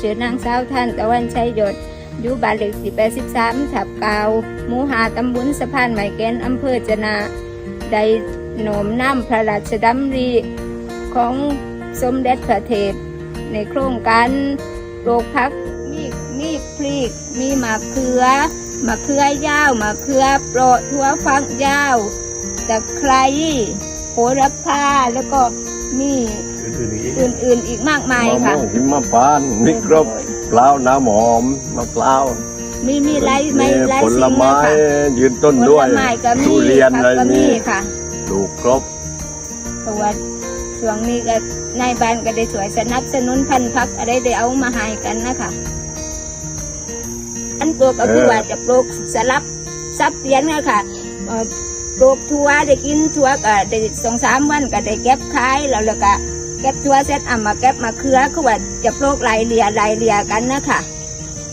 ชื่อนางสาวท่านตะวันชัยยศอยู่บ้านเลขที่83ทับเกาหมู่หาตำบลสะพานใหม่แกนอำเภอจนาได้โหนมน้ำพระราชดำริของสมเด็จพระเทพในโครงการปลูกพักมีมีพริก มีมะเขือมะเขือยาวมะเขือเปราะทั่วฟักยาวตะไคร้โหระพาแล้วก็มี อื่นๆอีกอื่นๆอีกมากมายมะม่ค่ะ วงหิมพานต์มีครบเปล่าวน้ำหอมมะพร้าวมีมีไรไม่มีไรผลสิ่งไม้เลยค่ะยืนต้นผด้วยลไม้ก็มีทุเรียนผัอะไรกก็มีมีค่ะปลูกครบเพราะว่าช่วงนี้ก็นายบ้านก็ได้ช่วยสนับสนุนพันธุ์พักอะไรได้เอามาให้กันนะคะอันปลูกก็คือว่าจะปลูกสลับซับเปลี่ยนกันค่ะเอ่อปลูกทั่วได้กินทั่วก็ได้สองสามวันก็ได้เก็บขายแล้วแล้วก็ เก็บทั่วเสร็จเอามาเก็บมาเครือคือว่าจะปลูกหลายเลียหลายเลียกันนะค่ะ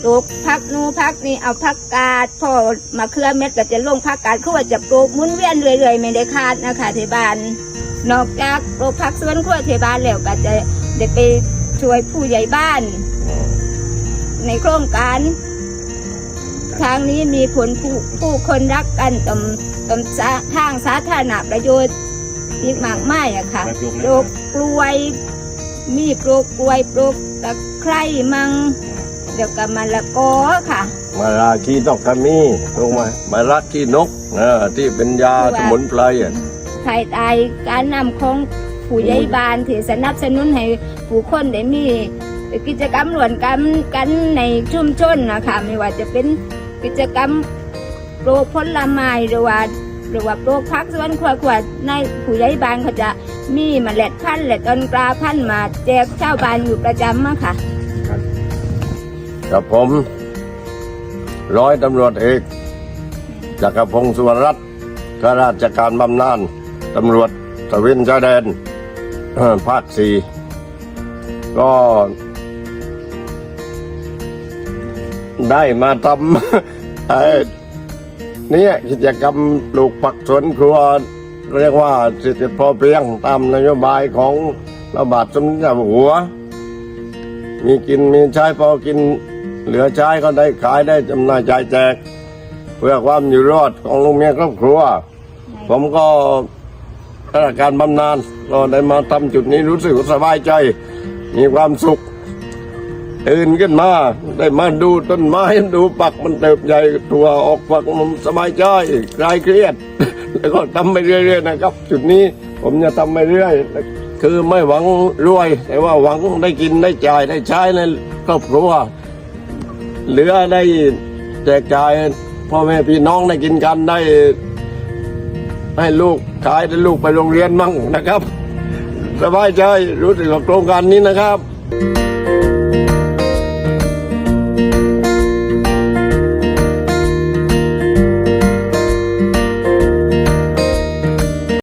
ปลูกพักนูนพักนี่เอาพักกาดพอมาเครือเม็ดก็จะลงพักกาดคือว่าจะปลูกมุนเวียนเรื่อยๆไม่ได้ขาดนะคะที่บ้านนอกจากปลูกผักสวนครัวที่บ้านแล้วก็จะได้ไปช่วยผู้ใหญ่บ้าน ในโครงการทางนี้มีผลผู้ผู้คนรักกันตมตมทางสาธารณประโยชน์ อีกมากมายอะค่ะปลูกกล้วย มีปลูกกล้วยปลูกตะไคร้มัง เดี๋ยวกับมะละกอค่ะมาราคีนกกระมีถูกไหมมารักขี้นกนะที่เป็นยาสมุนไพรอะภายใต้การนำของผู้ใหญ่บ้านที่สนับสนุนให้ผู้คนได้มีกิจกรรมร่วมกันกันในชุมชนนะคะไม่ว่าจะเป็นกิจกรรมปลูกผลไม้หรือว่า หรือว่าปลูกผักสวนครัวครัวในผู้ใหญ่บ้านเขาจะมีมเมล็ดพันธุ์และต้นกล้าพันธุ์มาแจกชาวบ้านอยู่ประจำอะค่ะ กับผม ร้อยตำรวจเอกจักรพงศ์สุวรรณรัตน์ข้าราชการบำนาญตำรวจตะเวนชายแดนเอ่อภาคสี่ก็ได้มาทำไอ นี่กิจกรรมปลูกผักสวนครัว เรียกว่าเศรษฐกิจพอเพียงตามนโยบายของระบาดสมเด็จหัว มีกินมีใช้พอกินเหลือใช้ก็ได้ขายได้จำหน่ายจ่ายแจก เพื่อความอยู่รอดของลูกเมียครอบครัว ผมก็ข้าราชการบำนาญก็ได้มาทำจุดนี้รู้สึกสบายใจ มีความสุข ตื่นขึ้นมาได้มาดูต้นไม้ดูปักมันเติบใหญ่ตัวออกฝักมันสบายใจคลายเครียด แล้วก็ทำไปเรื่อยๆนะครับ จุดนี้ผมจะทำไปเรื่อยคือไม่หวังรวย แต่ว่าหวังได้กินได้จ่ายได้ใช้ในครอบครัวเหลือได้แจกจ่ายพ่อแม่พี่น้องได้กินกันได้ ให้ลูกขายให้ลูกไปโรงเรียนมั่งนะครับสบายใจรู้สึกกับโครงการนี้นะครับ